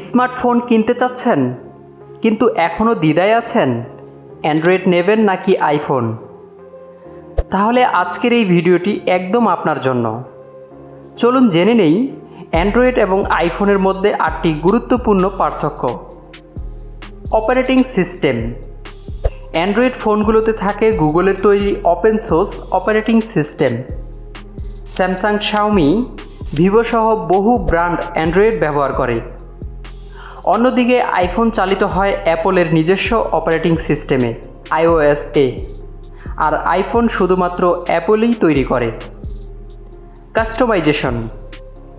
Smartphone কিনতে চাচ্ছেন, কিন্তু এখনও দ্বিধায় আছেন অ্যান্ড্রয়েড নেবেন নাকি আইফোন? তাহলে আজকের এই ভিডিওটি একদম আপনার জন্য। চলুন জেনে নেই অ্যান্ড্রয়েড এবং আইফোনের মধ্যে আটটি গুরুত্বপূর্ণ পার্থক্য। Operating system. অ্যান্ড্রয়েড ফোনগুলোতে থাকে গুগলের তৈরি open source operating system. Samsung, Xiaomi, Vivo সহ বহু ব্র্যান্ড অ্যান্ড্রয়েড ব্যবহার করে। অন্যদিকে আইফোন চালিত হয় অ্যাপলের নিজস্ব অপারেটিং সিস্টেমে, আইওএস এ। আর আইফোন শুধুমাত্র অ্যাপলই তৈরি করে। কাস্টমাইজেশন।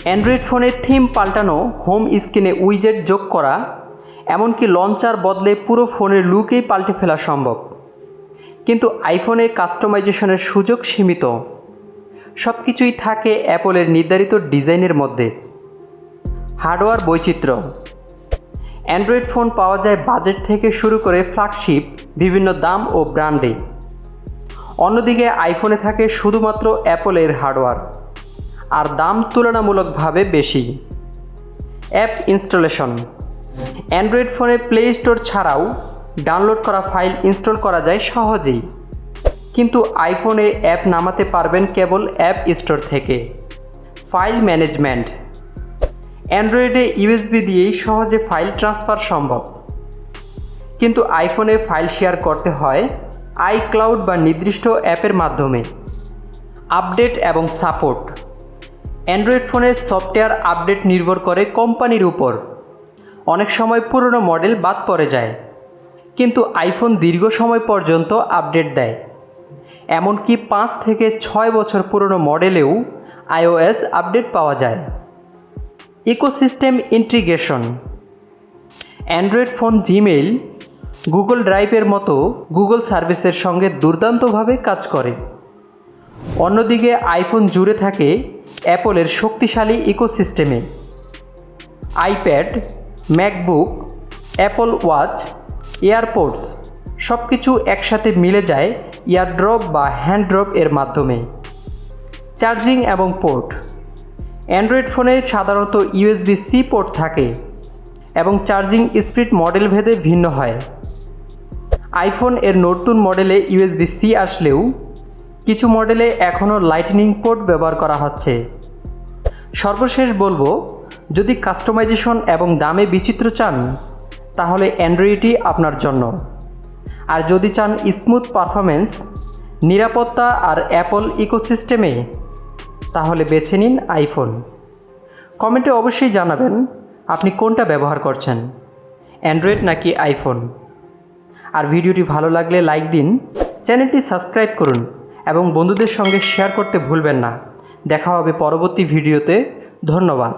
অ্যান্ড্রয়েড ফোনের থিম পাল্টানো, হোম স্ক্রিনে উইজেট যোগ করা, এমনকি লঞ্চার বদলে পুরো ফোনের লুকেই পাল্টে ফেলা সম্ভব। কিন্তু আইফোনে কাস্টমাইজেশনের সুযোগ সীমিত। সব কিছুই থাকে অ্যাপলের নির্ধারিত ডিজাইনের মধ্যে। হার্ডওয়্যার বৈচিত্র্য। অ্যান্ড্রয়েড ফোন পাওয়া যায় বাজেট থেকে শুরু করে ফ্ল্যাগশিপ বিভিন্ন দাম ও ব্র্যান্ডে অন্যদিকে আইফোনে থাকে শুধুমাত্র অ্যাপলের হার্ডওয়্যার আর দাম তুলনামূলকভাবে বেশি। অ্যাপ ইনস্টলেশন অ্যান্ড্রয়েড ফোনে প্লে স্টোর ছাড়াও ডাউনলোড করা ফাইল ইনস্টল করা যায় সহজেই। কিন্তু আইফোনে অ্যাপ নামাতে পারবেন কেবল অ্যাপ স্টোর থেকে। ফাইল ম্যানেজমেন্ট অ্যান্ড্রয়েডে ইউএসবি দিয়েই সহজে ফাইল ট্রান্সফার সম্ভব। কিন্তু আইফোনে ফাইল শেয়ার করতে হয় আইক্লাউড বা নির্দিষ্ট অ্যাপের মাধ্যমে। আপডেট এবং সাপোর্ট। অ্যান্ড্রয়েড ফোনের সফটওয়্যার আপডেট নির্ভর করে কোম্পানির উপর। অনেক সময় পুরনো মডেল বাদ পড়ে যায়, কিন্তু আইফোন দীর্ঘ সময় পর্যন্ত আপডেট দেয়। এমনকি পাঁচ থেকে ছয় বছর পুরনো মডেলেও আইওএস আপডেট পাওয়া যায়। Ecosystem integration. Android phone, Gmail, Google ড্রাইভের মতো গুগল সার্ভিসের সঙ্গে দুর্দান্তভাবে কাজ করে। অন্যদিকে আইফোন জুড়ে থাকে অ্যাপলের শক্তিশালী ইকোসিস্টেমে। IPad, MacBook, Apple Watch, AirPods সব কিছু একসাথে মিলে যায় ইয়ারড্রপ বা হ্যান্ডড্রপ এর মাধ্যমে। চার্জিং এবং পোর্ট অ্যান্ড্রয়েড ফোনে সাধারণত ইউএসবি সি পোর্ট থাকে এবং চার্জিং স্পিড মডেল ভেদে ভিন্ন হয়। আইফোন এর নতুন মডেলে ইউএসবি সি আসলেও কিছু মডেলে এখনও লাইটনিং পোর্ট ব্যবহার করা হচ্ছে। সর্বশেষ বলব, যদি কাস্টমাইজেশন এবং দামে বিচিত্র চান, তাহলে অ্যান্ড্রয়েডই আপনার জন্য। আর যদি চান স্মুথ পারফরমেন্স নিরাপত্তা আর অ্যাপল ইকোসিস্টেমে তাহলে বেছে নিন আইফোন। কমেন্টে অবশ্যই জানাবেন আপনি কোনটা ব্যবহার করছেন, অ্যান্ড্রয়েড নাকি আইফোন। আর ভিডিওটি ভালো লাগলে লাইক দিন, চ্যানেলটি সাবস্ক্রাইব করুন এবং বন্ধুদের সঙ্গে শেয়ার করতে ভুলবেন না। দেখা হবে পরবর্তী ভিডিওতে, ধন্যবাদ।